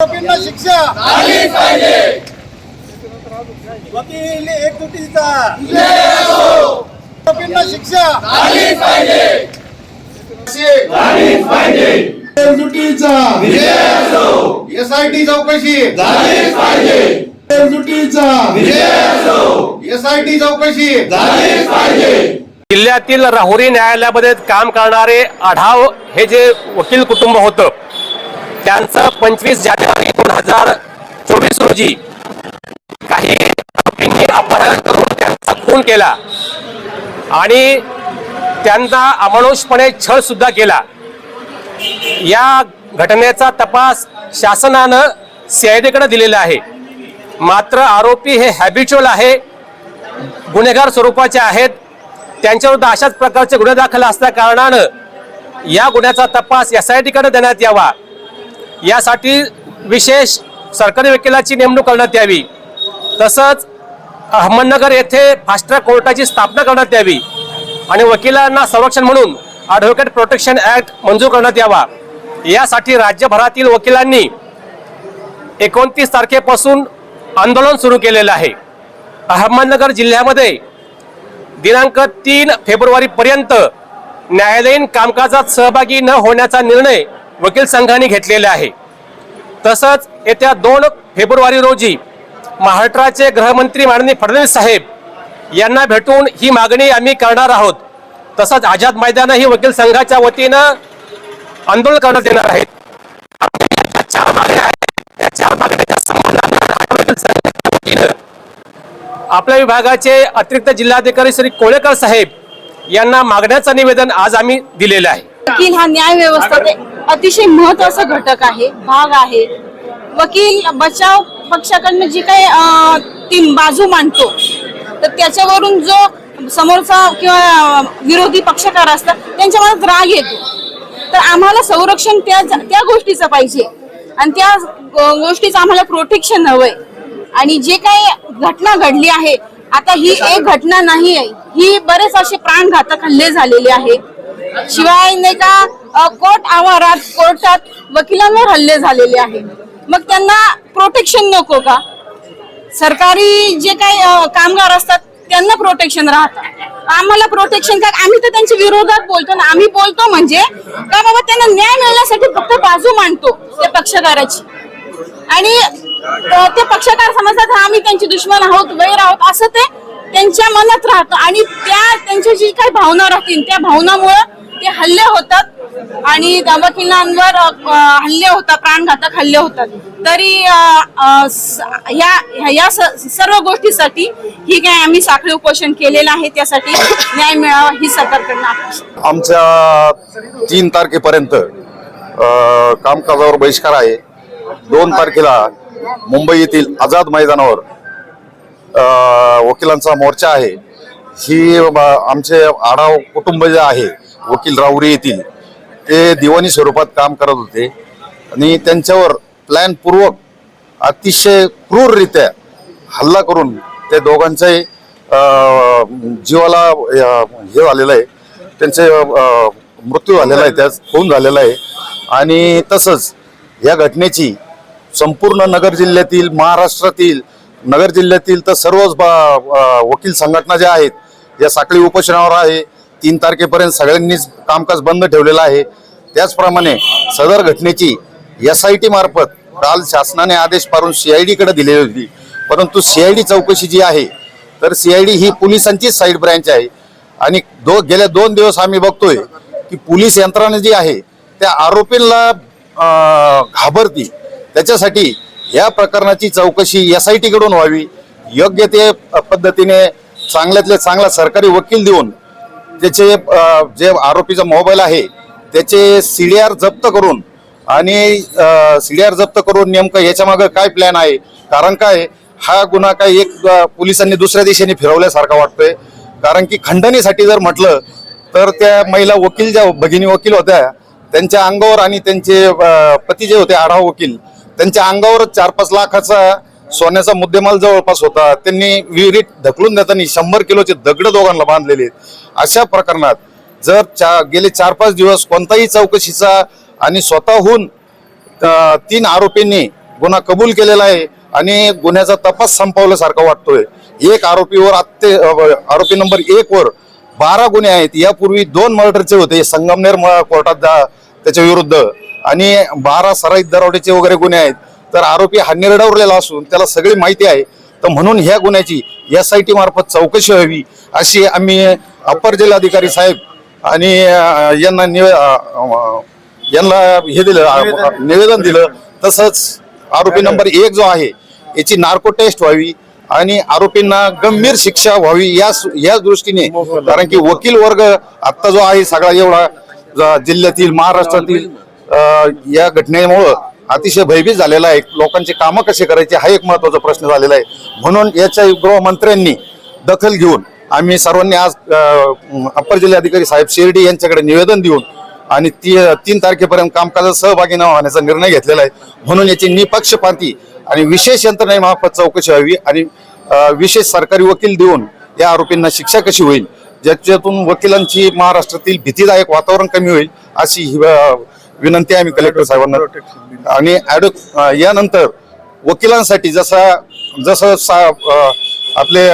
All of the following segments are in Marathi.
आरोपींना शिक्षा वकील एकजुटीचा आरोपींना शिक्षा एकजुटीचा एस आय टी चौकशी एकजुटीचा एस आय टी चौकशी जिल्ह्यातील राहुरी न्यायालयामध्ये काम करणारे आढाव हे जे वकील कुटुंब होतं त्यांचं पंचवीस जानेवारी दोन हजार चोवीस रोजी काही आरोपींनी अपहरण करून त्यांचा खून केला. आणि त्यांचा अमानुषपणे छळ सुद्धा केला. या घटनेचा तपास शासनानं सीआयडीकडे दिलेला आहे. मात्र आरोपी हे हॅबिच्युअल आहे गुन्हेगार स्वरूपाचे आहेत. त्यांच्याविरुद्ध अशाच प्रकारचे गुन्हे दाखल असल्या कारणानं या गुन्ह्याचा तपास एस आय टीकडे देण्यात यावा. यासाठी विशेष सरकारी वकिलाची नेमणूक करण्यात यावी. तसंच अहमदनगर येथे फास्ट ट्रॅक कोर्टाची स्थापना करण्यात यावी आणि वकिलांना संरक्षण म्हणून ॲडव्होकेट प्रोटेक्शन ॲक्ट मंजूर करण्यात यावा. यासाठी राज्यभरातील वकिलांनी एकोणतीस तारखेपासून आंदोलन सुरू केलेलं आहे. अहमदनगर जिल्ह्यामध्ये दिनांक तीन फेब्रुवारीपर्यंत न्यायालयीन कामकाजात सहभागी न होण्याचा निर्णय वकील संघाने घेतलेले आहे. तसंच येत्या दोन फेब्रुवारी रोजी महाराष्ट्राचे गृहमंत्री माननीय फडणवीस साहेब यांना भेटून ही मागणी आम्ही करणार आहोत. तसंच आझाद मैदान ही वकील संघाच्या वतीनं आंदोलन करण्यात येणार आहेत आपल्या विभागाचे अतिरिक्त जिल्हाधिकारी श्री कोळेकर साहेब यांना मागण्याचं निवेदन आज आम्ही दिलेलं आहे. वकील हा न्याय व्यवस्था अतिशय महत्त्वाचा घटक आहे भाग आहे. वकील बचाव पक्षाकडनं जी काही ती बाजू मांडतो तर त्याच्यावरून जो समोरचा किंवा विरोधी पक्षकार असतात त्यांच्या मनात राग येतो. तर आम्हाला संरक्षण त्या त्या गोष्टीचं पाहिजे. आणि त्या गोष्टीचं आम्हाला प्रोटेक्शन हवंय. आणि जे काही घटना घडली आहे आता ही एक घटना नाही आहे ही बरेच असे प्राणघातक हल्ले झालेले आहे शिवाय नाही का कोर्ट आवारात कोर्टात वकिलांवर हल्ले झालेले आहे मग त्यांना प्रोटेक्शन नको का? सरकारी जे काही कामगार असतात त्यांना प्रोटेक्शन राहतं. आम्हाला प्रोटेक्शन काय आम्ही तर त्यांच्या विरोधात बोलतो ना. आम्ही बोलतो म्हणजे का बाबा त्यांना न्याय मिळण्यासाठी फक्त बाजू मांडतो त्या पक्षकाराची. आणि ते पक्षकार समजतात आम्ही त्यांचे दुश्मन आहोत वैर आहोत असं ते त्यांच्या मनात राहतं. आणि त्या त्यांच्या जी काही भावना राहतील त्या भावनामुळं ते हल्ले होतात आणि त्या हल्ले होतात प्राणघातक हल्ले होतात. तरी या ह्या या स- सर्व गोष्टीसाठी ही काय आम्ही साखळी उपोषण केलेलं आहे. त्यासाठी न्याय मिळावा ही सरकारकडनं आमच्या तीन तारखेपर्यंत कामकाजावर बहिष्कार आहे. दोन तारखेला मुंबई येथील आझाद मैदानावर वकिलांचा मोर्चा आहे. ही आमचे आढाव कुटुंब जे आहे वकील राहुरी येथील ते दिवाणी स्वरूपात काम करत होते. आणि त्यांच्यावर प्लॅनपूर्वक अतिशय क्रूररित्या हल्ला करून ते दोघांचाही जीवाला हे झालेलं आहे. त्यांचे मृत्यू झालेला आहे त्यात खून झालेला आहे. आणि तसंच या घटनेची संपूर्ण नगर जिल्ह्यातील महाराष्ट्रातील नगर जिल्ह्यातील तर सर्वच बा- वकील संघटना ज्या आहेत या साखळी उपोषणावर आहे. तीन तारखेपर्यंत सगळ्यांनीच कामकाज बंद ठेवलेलं आहे. त्याचप्रमाणे सदर घटनेची एस आय टी मार्फत काल शासनाने आदेश पारून आय डीकडं दिलेली होती. परंतु सी आय डी चौकशी जी आहे तर सी आय डी ही पोलिसांचीच साईड ब्रँच आहे. आणि दो गेल्या दोन दिवस आम्ही बघतोय की पोलीस यंत्रणा जी आहे त्या आरोपींना घाबरती. त्याच्यासाठी या प्रकरणाची चौकशी एस आय टीकडून व्हावी. योग्य ते पद्धतीने चांगल्यातले चांगला सरकारी वकील देऊन त्याचे जे आरोपीचा मोबाईल आहे त्याचे सीडीआर जप्त करून आणि सीडीआर जप्त करून नेमकं याच्यामागं काय प्लॅन आहे? कारण काय हा गुन्हा काय एक पोलिसांनी दुसऱ्या दिशेने फिरवल्यासारखा वाटतोय. कारण की खंडणीसाठी जर म्हटलं तर त्या महिला वकील ज्या भगिनी वकील होत्या त्यांच्या अंगावर आणि त्यांचे पती जे होते आढाव वकील त्यांच्या अंगावर चार पाच लाखाचा सोन्याचा मुद्देमाल जवळपास होता. त्यांनी विहिरीत ढकलून देताना शंभर किलोचे दगड दोघांना बांधलेले आहेत. अशा प्रकरणात जर चा गेले चार पाच दिवस कोणताही चौकशीचा आणि स्वतःहून तीन आरोपींनी गुन्हा कबूल केलेला आहे आणि गुन्ह्याचा तपास संपवल्यासारखा वाटतोय. एक आरोपीवर आत्ते आरोपी नंबर एक वर बारा गुन्हे आहेत. यापूर्वी दोन मर्डरचे होते. संगमनेर कोर्टात जा- त्याच्या विरुद्ध. आणि बारा सराईत दरोड्याचे वगैरे गुन्हे आहेत. तर आरोपी हा निर्डवलेला असून त्याला सगळी माहिती आहे तर म्हणून ह्या गुन्ह्याची एस आय टी मार्फत चौकशी व्हावी अशी आम्ही अप्पर जिल्हाधिकारी साहेब आणि यांना निवे यांना हे दिलं निवेदन दिलं. तसंच आरोपी नंबर एक जो आहे याची नार्को टेस्ट व्हावी आणि आरोपींना गंभीर शिक्षा व्हावी या या दृष्टीने कारण की वकील वर्ग आता जो आहे सगळा एवढा जिल्ह्यातील महाराष्ट्रातील या घटनेमुळं अतिशय भयभीत झालेला आहे. लोकांची कामं कशी करायचे हा एक महत्त्वाचा प्रश्न झालेला आहे. म्हणून याच्या गृहमंत्र्यांनी दखल घेऊन आम्ही सर्वांनी आज अप्पर जिल्हाधिकारी साहेब शिर्डी यांच्याकडे निवेदन देऊन आणि ती तीन तारखेपर्यंत कामकाजात सहभागी न होण्याचा निर्णय घेतलेला आहे. म्हणून याची निपक्षपाती आणि विशेष यंत्रणेमार्फत चौकशी व्हावी आणि विशेष सरकारी वकील देऊन या आरोपींना शिक्षा कशी होईल ज्याच्यातून वकिलांची महाराष्ट्रातील भीतीदायक वातावरण कमी होईल अशी विनंती आम्ही कलेक्टर साहेबांना. आणि ॲडो यानंतर वकिलांसाठी जसा जसं सा आपले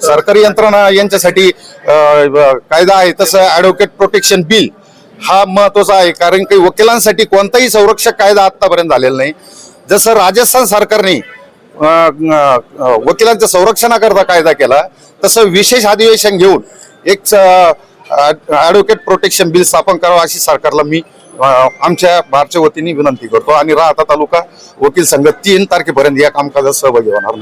सरकारी यंत्रणा. यांच्यासाठी कायदा आहे तसं ॲडव्होकेट प्रोटेक्शन बिल हा महत्त्वाचा आहे. कारण की वकिलांसाठी कोणताही संरक्षक कायदा आतापर्यंत झालेला नाही. जसं राजस्थान सरकारने वकिलांच्या संरक्षणाकरता कायदा केला तसं विशेष अधिवेशन घेऊन एक ॲडव्होकेट प्रोटेक्शन बिल स्थापन करावं अशी सरकारला मी आमच्या भारच्या वतीने विनंती करतो. आणि राहता तालुका वकील संघ तीन तारखेपर्यंत या कामकाजात सहभागी होणार नाही.